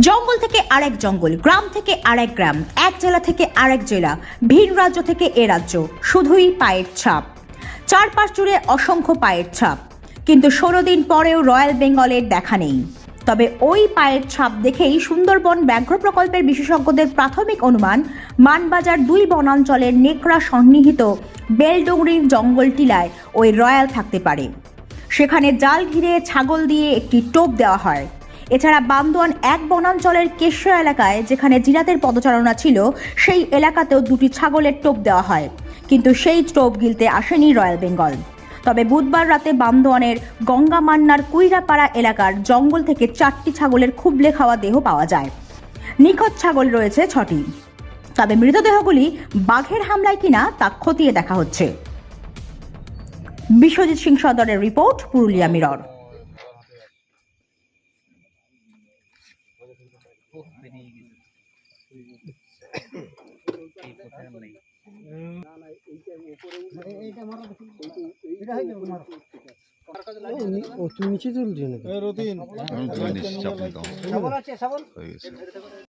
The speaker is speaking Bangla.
জঙ্গল থেকে আরেক জঙ্গল, গ্রাম থেকে আরেক গ্রাম, এক জেলা থেকে আরেক জেলা, ভিন রাজ্য থেকে এ রাজ্য, শুধুই পায়ের ছাপ। চারপাশ জুড়ে অসংখ্য পায়ের ছাপ। কিন্তু ষোলো দিন পরেও রয়্যাল বেঙ্গলের দেখা নেই। তবে ওই পায়ের ছাপ দেখেই সুন্দরবন ব্যাঘ্র প্রকল্পের বিশেষজ্ঞদের প্রাথমিক অনুমান, মানবাজার দুই বনাঞ্চলের নেকড়া সন্নিহিত বেলডুংরির জঙ্গল টিলায় ওই রয়্যাল থাকতে পারে। সেখানে জাল ঘিরে ছাগল দিয়ে একটি টোপ দেওয়া হয়। এছাড়া বান্দোয়ান এক বনাঞ্চলের কেশর এলাকায় যেখানে জিরাতের পদচারণা ছিল, সেই এলাকাতেও দুটি ছাগলের টোপ দেওয়া হয়। কিন্তু সেই টোপ গিলতে আসেনি রয়্যাল বেঙ্গল। তবে বুধবার রাতে বান্দোয়ানের গঙ্গামান্নার কুইরাপাড়া এলাকার জঙ্গল থেকে চারটি ছাগলের খুবলে খাওয়া দেহ পাওয়া যায়। নিখোঁজ ছাগল রয়েছে ছটি। তবে মৃতদেহগুলি বাঘের হামলায় কিনা তা খতিয়ে দেখা হচ্ছে। বিশ্বজিৎ সিং সদরের রিপোর্ট, পুরুলিয়া মিরর। ও তুমি নিচে তুলছো নাকি? আমি